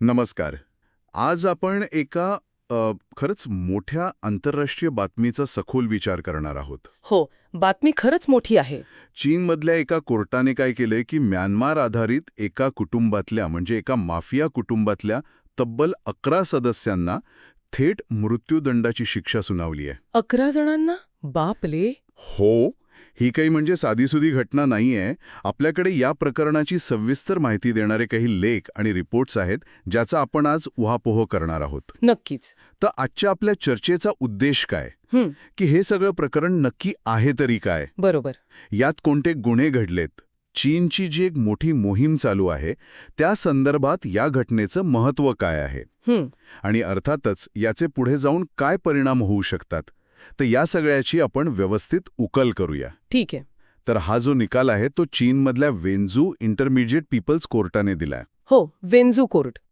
नमस्कार. आज आपण एका खरंच मोठ्या आंतरराष्ट्रीय बातमीचा सखोल विचार करणार आहोत. हो बातमी खरंच मोठी आहे. चीनमधल्या एका कोर्टाने काय केलंय की म्यानमार आधारित एका कुटुंबातल्या म्हणजे एका माफिया कुटुंबातल्या तब्बल अकरा सदस्यांना थेट मृत्यूदंडाची शिक्षा सुनावली आहे. अकरा जणांना? बापले हो. ही काही म्हणजे साधीसुधी घटना नाहीये. आपल्याकडे या प्रकरणाची सविस्तर माहिती देणारे काही लेख आणि रिपोर्ट्स आहेत ज्याचा आपण आज उहापोह करणार आहोत. नक्कीच. तर आजच्या आपल्या चर्चेचा उद्देश काय? की हे सगळं प्रकरण नक्की आहे तरी काय? बरोबर. यात कोणते गुन्हे घडलेत? चीनची जी एक मोठी मोहीम चालू आहे त्या संदर्भात या घटनेचं महत्त्व काय आहे? आणि अर्थातच याचे पुढे जाऊन काय परिणाम होऊ शकतात? तर या सगळ्याची आपण व्यवस्थित उकल करूया. ठीक आहे. तर हा जो निकाल आहे तो चीनमधल्या वेन्झू इंटरमिजिएट पीपल्स कोर्टाने दिलाय. हो वेन्झू कोर्ट.